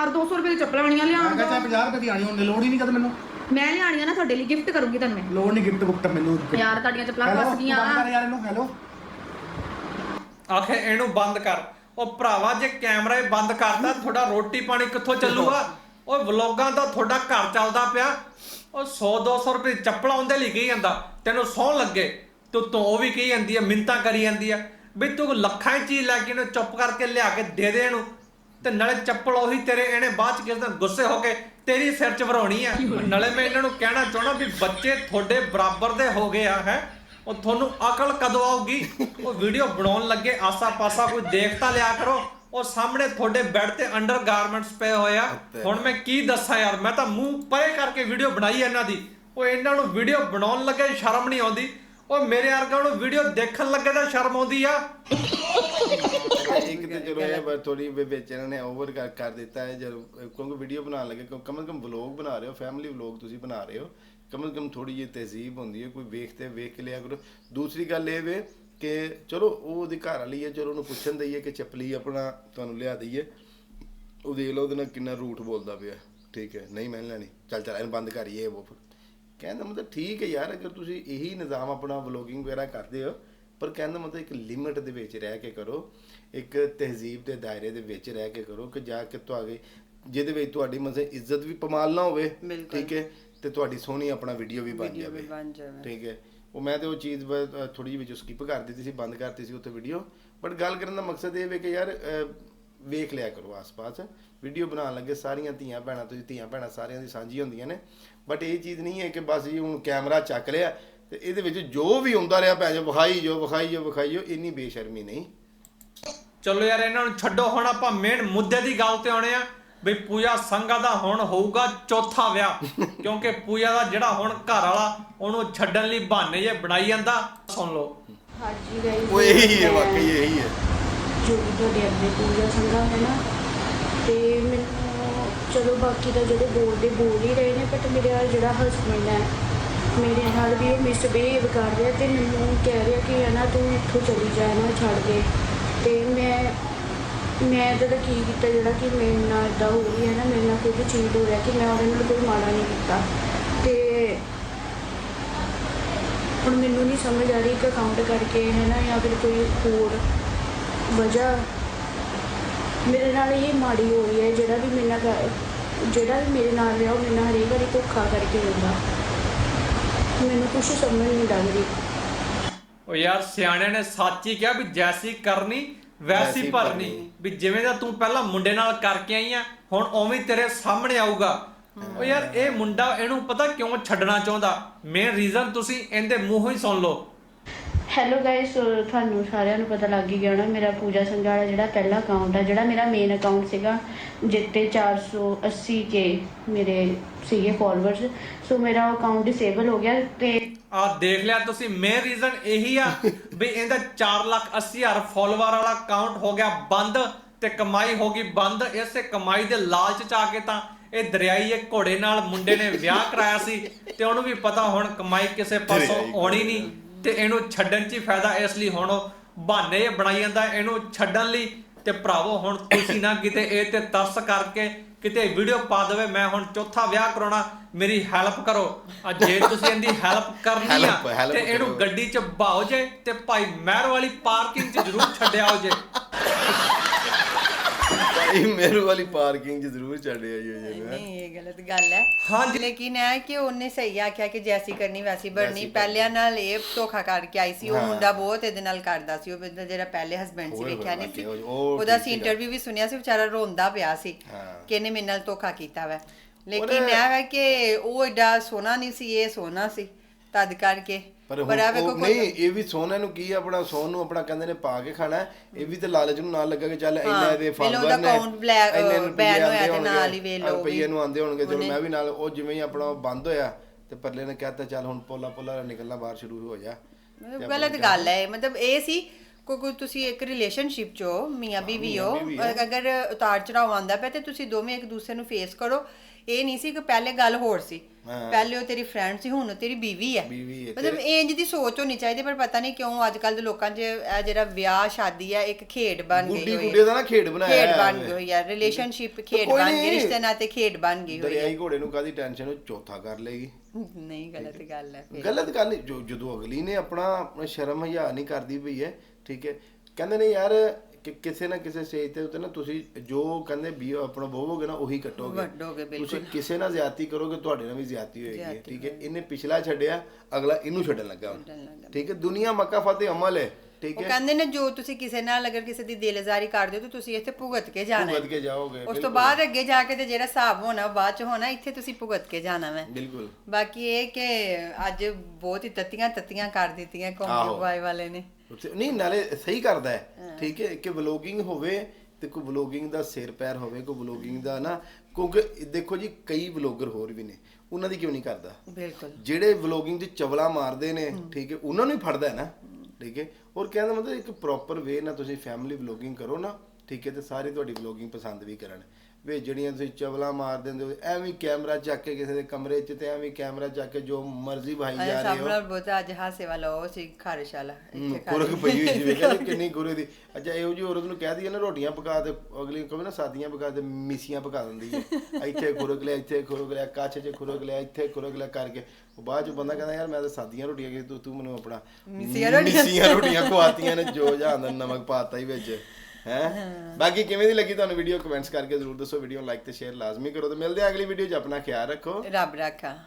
4 200 ਰੁਪਏ ਦੀ ਚੱਪਲਾਂ ਬਣੀਆਂ ਮੈਂ ਕਿਹਾ ਚਾਹੇ 50 ਰੁਪਏ ਦੀ ਆਣੀ ਉਹਨੇ ਲੋੜ ਹੀ ਨਹੀਂ ਕਦ ਮੈਨੂੰ। ਮੈਂ ਲਿਆਣੀਆਂ ਨਾ ਤੁਹਾਡੇ ਲਈ ਗਿਫਟ ਕਰੂੰਗੀ ਤੁਹਾਨੂੰ ਮੈਂ। ਲੋੜ ਨਹੀਂ ਗਿਫਟ ਗੁਫਟ ਮੈਨੂੰ। ਯਾਰ ਤੁਹਾਡੀਆਂ ਚੱਪਲਾਂ Hello, ਗਈਆਂ। ਬੰਦ ਯਾਰ ਇਹਨੂੰ ਹੈਲੋ। ਆਖੇ ਇਹਨੂੰ ਬੰਦ ਕਰ। ਉਹ ਭਰਾਵਾ ਜੇ ਕੈਮਰਾ ਹੀ ਬੰਦ ਕਰਤਾ ਤੁਹਾਡਾ ਰੋਟੀ ਪਾਣੀ ਕਿੱਥੋਂ ਚੱਲੂਗਾ? ਉਹ ਵਲੌਗਾਂ ਦਾ ਤੁਹਾਡਾ ਘਰ ਚੱਲਦਾ ਪਿਆ। ਉਹ 100 200 ਰੁਪਏ ਦੀ ਚੱਪਲਾਂ ਉਹਦੇ ਲਈ ਕਹੀ ਜਾਂਦਾ। ਤੈਨੂੰ ਸੌਣ ਲੱਗੇ। ਤੂੰ ਤੂੰ ਉਹ ਵੀ ਕਹੀ ਜਾਂਦੀ ਹੈ ਮਿੰਤਾ ਕਰੀ ਜਾਂਦੀ ਆ। ਵੀ ਤੂੰ ਲੱਖਾਂ ਦੀ ਚੀਜ਼ ਲੈ ਕੇ ਇਹਨੂੰ ਚੁੱਪ ਕਰਕੇ ਲਿਆ ਕੇ ਦੇ ਦੇ ਇਹਨੂੰ। ਤੇ ਨਾਲੇ ਚੱਪਲ ਉਹੀ ਤੇਰੇ ਇਹਨੇ ਬਾਅਦ ਚ ਕਿਸੇ ਦਿਨ ਗੁੱਸੇ ਹੋ ਕੇ ਤੇਰੀ ਸਿਰ ਚ ਭਰਾਉਣੀ ਆ। ਨਾਲੇ ਮੈਂ ਇਹਨਾਂ ਨੂੰ ਕਹਿਣਾ ਚਾਹਣਾ ਵੀ ਬੱਚੇ ਤੁਹਾਡੇ ਬਰਾਬਰ ਦੇ ਹੋ ਗਏ ਆ ਹੈ? ਉਹ ਤੁਹਾਨੂੰ ਅਕਲ ਕਦੋਂ ਆਊਗੀ? ਉਹ ਵੀਡੀਓ ਬਣਾਉਣ ਲੱਗੇ ਆਸਾ-ਪਾਸਾ ਕੋਈ ਦੇਖ ਤਾਂ ਲਿਆ ਕਰੋ। ਉਹ ਸਾਹਮਣੇ ਤੁਹਾਡੇ ਬੈੱਡ ਤੇ ਅੰਡਰ ਗਾਰਮੈਂਟਸ ਪਏ ਹੋਏ ਆ। ਹੁਣ ਮੈਂ ਕੀ ਦੱਸਾਂ ਯਾਰ ਮੈਂ ਤਾਂ ਮੂੰਹ ਪਰੇ ਕਰਕੇ ਵੀਡੀਓ ਬਣਾਈ ਇਹਨਾਂ ਦੀ। ਉਹ ਇਹਨਾਂ ਨੂੰ ਵੀਡੀਓ ਬਣਾਉਣ ਲੱਗੇ ਸ਼ਰਮ ਨਹੀਂ ਆਉਂਦੀ। ਉਹ ਮੇਰੇ ਵਰਗਾ ਨੂੰ ਵੀਡੀਓ ਦੇਖਣ ਲੱਗੇ ਤਾਂ ਸ਼ਰਮ ਆਉਂਦੀ ਆ। ਇੱਕ ਤੇ ਚਲੋ ਇਹ ਬਸ ਥੋੜੀ ਵਿੱਚ ਇਹਨਾਂ ਨੇ ਓਵਰ ਕਰ ਕਰ ਦਿੱਤਾ ਹੈ ਜਦੋਂ ਕਿਉਂਕਿ ਵੀਡੀਓ ਬਣਾਉਣ ਲੱਗੇ ਕਿਉਂ- ਕਮ ਕਮ ਵਲੌਗ ਬਣਾ ਰਹੇ ਹੋ ਫੈਮਿਲੀ ਵਲੌਗ ਤੁਸੀਂ ਬਣਾ ਰਹੇ ਹੋ। ਕਮ ਕਮ ਥੋੜੀ ਜਿਹੀ ਤਹਿਜ਼ੀਬ ਹੁੰਦੀ ਹੈ ਕੋਈ ਵੇਖਤੇ ਵੇਖ ਕੇ ਲਿਆ ਕਰੋ। ਦੂਸਰੀ ਗੱਲ ਇਹ ਵੇ ਕਿ ਚਲੋ ਉਹ ਉਹਦੀ ਘਰ ਵਾਲੀ ਹੈ ਚਲੋ ਉਹਨੂੰ ਪੁੱਛਣ ਦਈਏ ਕਿ ਚੱਪਲੀ ਆਪਣਾ ਤੁਹਾਨੂੰ ਲਿਆ ਦਈਏ। ਉਹ ਦੇਖ ਲਓ ਉਹਦੇ ਨਾਲ ਕਿੰਨਾ ਰੂਟ ਬੋਲਦਾ ਪਿਆ। ਠੀਕ ਹੈ ਨਹੀਂ ਮੈਂ ਨੀ ਲੈਣੀ। ਚੱਲ ਚੱਲ ਇਹਨੂੰ ਬੰਦ ਕਰੀਏ ਉਹ ਕਹਿੰਦਾ ਮਤਲਬ ਠੀਕ ਹੈ ਯਾਰ ਅਗਰ ਤੁਸੀਂ ਇਹੀ ਨਿਜ਼ਾਮ ਆਪਣਾ ਵਲੋਗਿੰਗ ਵਗੈਰਾ ਕਰਦੇ ਹੋ ਪਰ ਕਹਿੰਦਾ ਮਤਲਬ ਇੱਕ ਲਿਮਿਟ ਦੇ ਵਿੱਚ ਰਹਿ ਕੇ ਕਰੋ ਇੱਕ ਤਹਿਜ਼ੀਬ ਦੇ ਦਾਇਰੇ ਦੇ ਵਿੱਚ ਰਹਿ ਕੇ ਕਰੋ ਕਿ ਜਾ ਕੇ ਤੁਹਾਡੇ ਜਿਹਦੇ ਵਿੱਚ ਤੁਹਾਡੀ ਮਤਲਬ ਇੱਜ਼ਤ ਵੀ ਪਮਾਲ ਨਾ ਹੋਵੇ। ਠੀਕ ਹੈ? ਤੇ ਤੁਹਾਡੀ ਸੋਹਣੀ ਆਪਣਾ ਵੀਡੀਓ ਵੀ ਬਣ ਜਾਵੇ। ਠੀਕ ਹੈ? ਉਹ ਮੈਂ ਤੇ ਉਹ ਚੀਜ਼ ਥੋੜੀ ਜਿਹੀ ਵਿੱਚੋਂ ਸਕਿਪ ਕਰ ਦਿੱਤੀ ਸੀ ਬੰਦ ਕਰਤੀ ਸੀ ਉੱਥੇ ਵੀਡੀਓ ਬਟ ਗੱਲ ਕਰਨ ਦਾ ਮਕਸਦ ਇਹ ਵੇ ਕਿ ਯਾਰ ਵੇਖ ਲਿਆ ਕਰੋ ਆਸ-ਪਾਸ। ਵੀਡੀਓ ਬਣਾਉਣ ਲੱਗੇ ਸਾਰੀਆਂ ਧੀਆਂ ਭੈਣਾਂ ਤੁਸੀਂ ਧੀਆਂ ਭੈਣਾਂ ਸਾਰਿਆਂ ਦੀ ਸਾਂਝੀ ਹੁੰਦੀਆਂ ਨੇ। ਬਟ ਇਹ ਚੀਜ਼ ਨਹੀਂ ਹੈ ਕਿ ਬਸ ਜੀ ਹੁਣ ਕੈਮਰਾ ਚੱਕ ਲਿਆ ਤੇ ਇਹਦੇ ਵਿੱਚ ਜੋ ਵੀ ਆਉਂਦਾ ਰਿਹਾ ਭੈਣ ਜੋ ਵਿਖਾਈ ਜੋ ਵਿਖਾਈ ਜੋ ਵਿਖਾਈ ਜੋ ਇੰਨੀ ਬੇਸ਼ਰਮੀ ਨਹੀਂ। ਚਲੋ ਯਾਰ ਇਹਨਾਂ ਨੂੰ ਛੱਡੋ ਹੁਣ ਆਪਾਂ ਮੇਨ ਮੁੱਦੇ ਦੀ ਗੱਲ ਤੇ ਆਉਣੇ ਆ। ਵੀ ਪੂਜਾ ਸੰਘਾ ਦਾ ਹੁਣ ਹੋਊਗਾ ਚੌਥਾ ਵਿਆਹ ਕਿਉਂਕਿ ਪੂਜਾ ਦਾ ਜਿਹੜਾ ਹੁਣ ਘਰ ਵਾਲਾ ਉਹਨੂੰ ਛੱਡਣ ਲਈ ਬਹਾਨੇ ਜੇ ਬਣਾਈ ਜਾਂਦਾ। ਸੁਣ ਲਓ। ਹਾਂਜੀ ਗਾਇਸ ਉਹ ਇਹੀ ਹੈ ਵਾਕਈ ਇਹੀ ਹੈ। ਜੋ ਵੀ ਤੁਹਾਡੇ ਅੱਗੇ ਪੂਜਾ ਸੰਗਾ ਹੈ ਨਾ ਤੇ ਮੈਨੂੰ ਚਲੋ ਬਾਕੀ ਤਾਂ ਜਿਹੜੇ ਬੋਲਦੇ ਬੋਲ ਹੀ ਰਹੇ ਨੇ ਬਟ ਮੇਰੇ ਨਾਲ ਜਿਹੜਾ ਹਸਬੰਡ ਹੈ ਮੇਰੇ ਨਾਲ ਵੀ ਉਹ ਮਿਸਬਿਹੇਵ ਕਰ ਰਿਹਾ ਤੇ ਮੈਨੂੰ ਕਹਿ ਰਿਹਾ ਕਿ ਹੈ ਨਾ ਤੂੰ ਇੱਥੋਂ ਚਲੀ ਜਾ ਨਾ ਛੱਡ ਦੇ ਤੇ ਮੈਂ ਮੈਂ ਤਾਂ ਕੀ ਕੀਤਾ ਜਿਹੜਾ ਕਿ ਮੇਰੇ ਨਾਲ ਇਦਾਂ ਹੋ ਰਹੀ ਹੈ ਨਾ ਮੇਰੇ ਨਾਲ ਕੋਈ ਵੀ ਚੀਜ਼ ਹੋ ਰਿਹਾ ਕਿ ਮੈਂ ਉਹਦੇ ਨਾਲ ਕੋਈ ਮਾੜਾ ਨਹੀਂ ਕੀਤਾ। ਤੇ ਹੁਣ ਮੈਨੂੰ ਨਹੀਂ ਸਮਝ ਆ ਰਹੀ ਕਿ ਅਕਾਊਂਟ ਕਰਕੇ ਹੈ ਨਾ ਜਾਂ ਫਿਰ ਕੋਈ ਹੋਰ ਵਜ੍ਹਾ। ਮੇਰੇ ਨਾਲ ਇਹ ਮਾੜੀ ਹੋ ਰਹੀ ਹੈ, ਜਿਹੜਾ ਵੀ ਮੇਰੇ ਨਾਲ, ਜਿਹੜਾ ਵੀ ਮੇਰੇ ਨਾਲ ਰਿਹਾ ਉਹ ਮੇਰੇ ਨਾਲ ਹਰੇਕ ਵਾਰੀ ਧੋਖਾ ਕਰਕੇ ਹੁੰਦਾ ਮੈਨੂੰ ਕੁਝ ਸਮਝ ਨਹੀਂ ਲੱਗ ਰਹੀ। ਉਹ ਯਾਰ ਸਿਆਣਿਆਂ ਨੇ ਸੱਚ ਹੀ ਕਿਹਾ ਵੀ ਜੈਸੀ ਕਰਨੀ ਵੈਸੀ ਵੈਸੀ ਭਰਨੀ। ਭਰਨੀ। ਵੀ ਜਿਵੇਂ ਦਾ ਤੂੰ ਪਹਿਲਾਂ ਮੁੰਡੇ ਨਾਲ ਕਰਕੇ ਆਈ ਆ ਹੁਣ ਉਵੇਂ ਹੀ ਤੇਰੇ ਸਾਹਮਣੇ ਆਊਗਾ। ਉਹ ਯਾਰ ਇਹ ਮੁੰਡਾ ਇਹਨੂੰ ਪਤਾ ਕਿਉਂ ਛੱਡਣਾ ਚਾਹੁੰਦਾ? ਮੇਨ ਰੀਜ਼ਨ ਤੁਸੀਂ ਇਹਦੇ ਮੂੰਹੋਂ ਹੀ ਸੁਣ ਲਓ। ਹੈਲੋ ਗਾਇਸ ਤੁਹਾਨੂੰ ਸਾਰਿਆਂ ਨੂੰ ਪਤਾ ਲੱਗ ਹੀ ਗਿਆ ਹੋਣਾ ਮੇਰਾ ਪੂਜਾ ਸੰਘਾੜਾ ਜਿਹੜਾ ਪਹਿਲਾ ਅਕਾਊਂਟ ਹੈ ਜਿਹੜਾ ਮੇਰਾ ਮੇਨ ਅਕਾਊਂਟ ਸੀਗਾ ਜਿੱਤੇ 480 ਕੇ ਮੇਰੇ ਸੀਗੇ ਫਾਲੋਅਰਸ ਸੋ ਮੇਰਾ ਅਕਾਊਂਟ ਡਿਸੇਬਲ ਹੋ ਗਿਆ ਤੇ ਆ ਦੇਖ ਲਿਆ ਤੁਸੀਂ ਮੇਨ ਰੀਜ਼ਨ ਇਹੀ ਆ ਵੀ ਇਹਦਾ 4 ਲੱਖ 80 ਹਜ਼ਾਰ ਫਾਲੋਅਰ ਵਾਲਾ ਅਕਾਊਂਟ ਹੋ ਗਿਆ ਬੰਦ ਤੇ ਕਮਾਈ ਹੋ ਗਈ ਬੰਦ ਇਸੇ ਕਮਾਈ ਦੇ ਲਾਲਚ ਚ ਆ ਕੇ ਤਾਂ ਇਹ ਦਰਿਆਈ ਇੱਕ ਘੋੜੇ ਨਾਲ ਮੁੰਡੇ ਨੇ ਵਿਆਹ ਕਰਾਇਆ ਸੀ ਤੇ ਉਹਨੂੰ ਵੀ ਪਤਾ ਹੁਣ ਕਮਾਈ ਕਿਸੇ ਪਾਸੋਂ ਆਉਣੀ ਨਹੀਂ। ਤੇ ਇਹਨੂੰ ਛੱਡਣ 'ਚ ਹੀ ਫਾਇਦਾ ਇਸ ਲਈ ਹੁਣ ਬਹਾਨੇ ਬਣਾਈ ਜਾਂਦਾ ਇਹਨੂੰ ਛੱਡਣ ਲਈ ਤੇ ਭਰਾਵੋ ਹੁਣ ਤੁਸੀਂ ਨਾ ਕਿਤੇ ਇਹ ਤੇ ਤਰਸ ਕਰਕੇ ਕਿਤੇ ਵੀਡੀਓ ਪਾ ਦੇਵੇ ਮੈਂ ਹੁਣ ਚੌਥਾ ਵਿਆਹ ਕਰਾਉਣਾ ਮੇਰੀ ਹੈਲਪ ਕਰੋ ਆ ਜੇ ਤੁਸੀਂ ਇਹਦੀ ਹੈਲਪ ਕਰਨੀ ਆ ਤੇ ਇਹਨੂੰ। ਗੱਡੀ 'ਚ ਬਾਹੋ ਜੇ ਤੇ ਭਾਈ ਮਹਿਰ ਵਾਲੀ ਪਾਰਕਿੰਗ 'ਚ ਜ਼ਰੂਰ ਛੱਡਿਆਓ ਜੇ ਭਾਈ ਮੇਰੂ ਵਾਲੀ ਪਾਰਕਿੰਗ 'ਚ ਜ਼ਰੂਰ ਛੱਡਿਆ ਜੀ ਉਹ ਜੀ ਨਹੀਂ ਇਹ ਗਲਤ ਗੱਲ ਹੈ ਹਾਂਜੀ। ਲੇਕਿਨ ਇਹ ਕਿ ਉਹਨੇ ਸਹੀ ਆਖਿਆ ਕਿ ਜੈਸੀ ਕਰਨੀ ਵੈਸੀ ਬਣਨੀ ਪਹਿਲਿਆਂ ਨਾਲ ਇਹ ਧੋਖਾ ਕਰਕੇ ਆਈ ਸੀ ਉਹ ਹਾਂ। ਮੁੰਡਾ ਬਹੁਤ ਇਹਦੇ ਨਾਲ ਕਰਦਾ ਸੀ ਉਹ ਬੰਦਾ ਜਿਹੜਾ ਪਹਿਲੇ ਹਸਬੰਡ ਸੀ ਹੋਏ ਹੋਏ ਵੇਖਿਆ ਨਹੀਂ ਸੀ ਉਹ ਉਹਦਾ ਠੀਕ ਸੀ ਸੀਗਾ। ਇੰਟਰਵਿਊ ਵੀ ਸੁਣਿਆ ਸੀ ਵਿਚਾਰਾ ਰੋਂਦਾ ਪਿਆ ਸੀ ਹਾਂ। ਕਿ ਇਹਨੇ ਮੇਰੇ ਨਾਲ ਧੋਖਾ ਕੀਤਾ ਵਾ ਲੇਕਿਨ ਉਹਨੇ- ਇਹ ਹੈ ਕਿ ਉਹ ਏਡਾ ਸੋਨਾ ਨਹੀਂ ਸੀ ਇਹ ਸੋਨਾ ਸੀ ਤਦ ਕਰਕੇ ਪਰ ਉਹ ਨਹੀਂ ਇਹ ਵੀ ਸੋਨੇ ਨੂੰ ਕੀ ਆਪਣਾ ਸੋਨ ਨੂੰ ਆਪਣਾ ਕਹਿੰਦੇ ਨੇ ਪਾ ਕੇ ਖਾਣਾ। ਇਹ ਵੀ ਤੇ ਲਾਲਚ ਨੂੰ ਨਾਲ ਲੱਗਾ ਕਿ ਚੱਲ ਇੰਨਾ ਇਹਦੇ ਫਾਲੋਅਰ ਨੇ ਇੰਨੇ ਹੋਇਆ ਤੇ ਨਾਲ ਹੀ ਰੁਪਈਏ ਵੀ ਨੂੰ ਆਉਂਦੇ ਹੋਣਗੇ ਚਲੋ ਉਹਨੇ- ਮੈਂ ਵੀ ਨਾਲ ਉਹ ਜਿਵੇਂ ਹੀ ਆਪਣਾ ਬੰਦ ਹੋਇਆ ਤੇ ਪਰਲੇ ਨੇ ਕਹਿਤਾ ਚੱਲ ਹੁਣ ਪੋਲਾ ਪੋਲਾ ਨਿਕਲਣਾ ਬਾਹਰ ਸ਼ੁਰੂ ਹੋ ਜਾ ਗਲਤ ਗੱਲ ਹੈ ਮਤਲਬ ਇਹ ਸੀ ਕੋਈ ਤੁਸੀਂ ਇੱਕ ਰਿਲੇਸ਼ਨਸ਼ਿਪ ਚ ਹੋ ਮੀਆਂ ਬੀਵੀ ਹੋ। ਅਗਰ ਉਤਾਰ ਚੜਾਵ ਆਉਂਦਾ ਪਿਆ ਤੇ ਤੁਸੀਂ ਦੋਵੇਂ ਇੱਕ ਦੂਸਰੇ ਨੂੰ ਫੇਸ ਕਰੋ ਇਹ ਨਹੀਂ ਸੀ ਕਿ ਪਹਿਲੇ ਗੱਲ ਹੋਰ ਸੀ। ਪਹਿਲੇ ਉਹ ਤੇਰੀ ਫਰੈਂਡ ਸੀ ਹੁਣ ਉਹ ਤੇਰੀ ਬੀਵੀ ਹੈ ਬੀਵੀ ਹੈ, ਮਤਲਬ ਇੰਜ ਦੀ ਸੋਚ ਹੋਣੀ ਚਾਹੀਦੀ ਪਰ ਪਤਾ ਨਹੀਂ ਕਿਉਂ ਅੱਜ ਕੱਲ ਦੇ ਲੋਕਾਂ 'ਚ ਇਹ ਜਿਹੜਾ ਵਿਆਹ ਸ਼ਾਦੀ ਹੈ ਇੱਕ ਖੇਡ ਬਣ ਗਈ ਹੋਈ ਗੁੱਡੇ ਦਾ ਨਾ ਖੇਡ ਬਣਾਇਆ ਖੇਡ ਹੈ ਬਣ। ਗਈ ਹੋਈ ਹੈ ਰਿਲੇਸ਼ਨਸ਼ਿਪ ਖੇਡ ਬਣ ਗਈ। ਰਿਸ਼ਤੇ ਨਾਤੇ ਖੇਡ ਬਣ ਗਈ ਹੋਈ ਹੈ ਦਰਿਆਈ ਘੋੜੇ ਨੂੰ ਕਾਦੀ ਟੈਨਸ਼ਨ ਉਹ ਚੌਥਾ ਕਰ ਲੇਗੀ ਨਹੀਂ ਗਲਤ ਗੱਲ ਹੈ ਫਿਰ। ਗਲਤ ਗੱਲ ਨਹੀਂ ਜੋ ਜਦੋਂ ਅਗਲੀ ਨੇ ਆਪਣਾ ਆਪਣਾ ਸ਼ਰਮ ਹਯਾ ਨਹੀਂ ਕਰਦੀ ਪਈ ਹੈ ਠੀਕ ਹੈ। ਕਹਿੰਦੇ ਨੇ ਯਾਰ ਕਿ ਕਿਸੇ ਨਾ ਕਿਸੇ ਸਟੇਜ ਤੇ ਉੱਤੇ ਨਾ ਤੁਸੀਂ ਜੋ ਕਹਿੰਦੇ ਵੀ ਆਪਣਾ ਬੋਵੋਗੇ ਨਾ ਉਹੀ ਕੱਟੋਗੇ ਬਿਲਕੁਲ। ਤੁਸੀਂ ਕਿਸੇ ਨਾਲ ਜ਼ਿਆਦਤੀ ਕਰੋਗੇ ਤੁਹਾਡੇ ਨਾਲ ਵੀ ਜ਼ਿਆਦਤੀ ਹੋਏਗੀ ਜ਼ਿਆਦਤੀ ਠੀਕ ਹੈ ਇਹਨੇ ਪਿਛਲਾ ਛੱਡਿਆ ਅਗਲਾ ਇਹਨੂੰ ਛੱਡਣ ਲੱਗਾ ਹੁਣ। ਛੱਡਣ ਲੱਗਾ। ਠੀਕ ਹੈ ਦੁਨੀਆ ਮੱਕਾ ਫਤਿਹ ਅਮਲ ਹੈ ਠੀਕ ਉਹ ਹੈ। ਕਹਿੰਦੇ ਨੇ ਜੋ ਤੁਸੀਂ ਕਿਸੇ ਨਾਲ ਅਗਰ ਕਿਸੇ ਦੀ ਦਿਲਜ਼ਾਰੀ ਕਰਦੇ ਹੋ ਤਾਂ ਤੁਸੀਂ ਇੱਥੇ ਭੁਗਤ ਕੇ ਜਾਣਾ ਹੈ। ਭੁਗਤ ਕੇ ਜਾਓਗੇ ਉਸ ਤੋਂ ਬਿਲਕੁਲ। ਬਾਅਦ ਅੱਗੇ ਜਾ ਕੇ ਤੇ ਜਿਹੜਾ ਹਿਸਾਬ ਹੋਣਾ ਉਹ ਬਾਅਦ ਚ ਹੋਣਾ ਇੱਥੇ ਤੁਸੀਂ ਭੁਗਤ ਕੇ ਜਾਣਾ ਮੈਂ। ਬਿਲਕੁਲ। ਬਾਕੀ ਇਹ ਕਿ ਅੱਜ ਬਹੁਤ ਹੀ ਤੱਤੀਆਂ ਤੱਤੀਆਂ ਕਰ ਦਿੱਤੀਆਂ ਆਹੋ। ਕੌਮੀ ਬੁਆਏ ਵਾਲੇ ਨੇ। ਨਹੀਂ ਨਾਲੇ ਸਹੀ ਕਰਦਾ ਹੈ। ਠੀਕ ਹੈ ਕਿ ਵਲੋਗਿੰਗ ਹੋਵੇ ਤੇ ਕੋਈ ਵਲੋਗਿੰਗ ਦਾ ਸਿਰ ਪੈਰ ਹੋਵੇ ਕੋਈ ਵਲੋਗਿੰਗ ਦਾ ਨਾ ਕਿਉਂਕਿ ਦੇਖੋ ਜੀ ਕਈ ਵਲੋਗਰ ਹੋਰ ਵੀ ਨੇ ਉਹਨਾਂ ਦੀ ਕਿਉਂ ਨਹੀਂ ਕਰਦਾ? ਬਿਲਕੁਲ। ਜਿਹੜੇ ਵਲੋਗਿੰਗ 'ਚ ਚਵਲਾ ਮਾਰਦੇ ਨੇ ਠੀਕ ਹੈ ਉਹਨਾਂ ਨੂੰ ਹੀ ਫੜਦਾ ਹੈ ਨਾ। ਠੀਕ ਹੈ ਔਰ ਕਹਿੰਦਾ ਮਤਲਬ ਇੱਕ ਪ੍ਰੋਪਰ ਵੇ ਨਾਲ ਤੁਸੀਂ ਫੈਮਿਲੀ ਵਲੋਗਿੰਗ ਕਰੋ ਨਾ, ਠੀਕ ਹੈ, ਤੇ ਸਾਰੇ ਤੁਹਾਡੀ ਵਲੋਗਿੰਗ ਪਸੰਦ ਵੀ ਕਰਨ। ਵੇ ਜਿਹੜੀਆਂ ਤੁਸੀਂ ਚਵਲਾ ਮਾਰ ਦਿੰਦੇ ਹੋ ਐਵੇਂ ਕੈਮਰਾ ਚੱਕ ਕੇ ਕਿਸੇ ਦੇ ਕਮਰੇ 'ਚ ਤੇ ਐਵੇਂ ਕੈਮਰਾ ਚੱਕ ਕੇ ਜੋ ਮਰਜ਼ੀ ਭਾਈ ਜਾ ਰਹੇ ਹੋ। ਨਾਲ ਬਹੁਤ ਅੱਜ ਹਾਸੇ ਵਾਲਾ ਉਹ ਸੀ ਖਾਰਿਸ਼ ਵਾਲਾ ਇੱਥੇ ਕੁਰਕ ਪਈ ਹੋਈ ਸੀ ਵੇਖਿਆ ਜੀ ਕਿੰਨੀ ਗੁਰੇ ਦੀ। ਅੱਛਾ ਇਹੋ ਜਿਹੀ ਔਰਤ ਨੂੰ ਕਹਿ ਦਈਏ ਨਾ ਰੋਟੀਆਂ ਪਕਾ ਦੇ ਅਗਲੀ ਕਹੇ ਨਾ ਸਾਦੀਆਂ ਪਕਾ ਦੇ ਮਿਸੀਆਂ ਪਕਾ ਦਿੰਦੀ ਹੈ ਇੱਥੇ ਖੁਰਕ ਲਿਆ ਇੱਥੇ ਖੁਰਕ ਲਿਆ ਕੱਚ 'ਚ ਖੁਰਕ ਲਿਆ ਇੱਥੇ ਖੁਰਕ ਲਿਆ ਕਰਕੇ। ਉਹ ਬਾਅਦ 'ਚ ਬੰਦਾ ਕਹਿੰਦਾ ਯਾਰ ਮੈਂ ਤਾਂ ਸਾਦੀਆਂ ਰੋਟੀਆਂ ਕਿ ਤੂੰ ਤੂੰ ਮੈਨੂੰ ਆਪਣਾ ਮਿਸੀਆਂ ਰੋਟੀਆਂ ਖਵਾਤੀਆਂ। ਨੇ ਜੋ ਜਾਂਦਾ ਨਮਕ ਪਾਤਾ ਹੀ ਵਿੱਚ। ਹੈ? ਬਾਕੀ ਕਿਵੇਂ ਦੀ ਲੱਗੀ ਤੁਹਾਨੂੰ ਵੀਡੀਓ ਕਮੈਂਟਸ ਕਰਕੇ ਜ਼ਰੂਰ ਦੱਸੋ ਵੀਡੀਓ ਲਾਈਕ ਤੇ ਸ਼ੇਅਰ ਲਾਜ਼ਮੀ ਕਰੋ ਤੇ ਮਿਲਦੇ ਆ ਅਗਲੀ ਵੀਡੀਓ 'ਚ। ਆਪਣਾ ਖਿਆਲ ਰੱਖੋ। ਰੱਬ ਰੱਖਾ।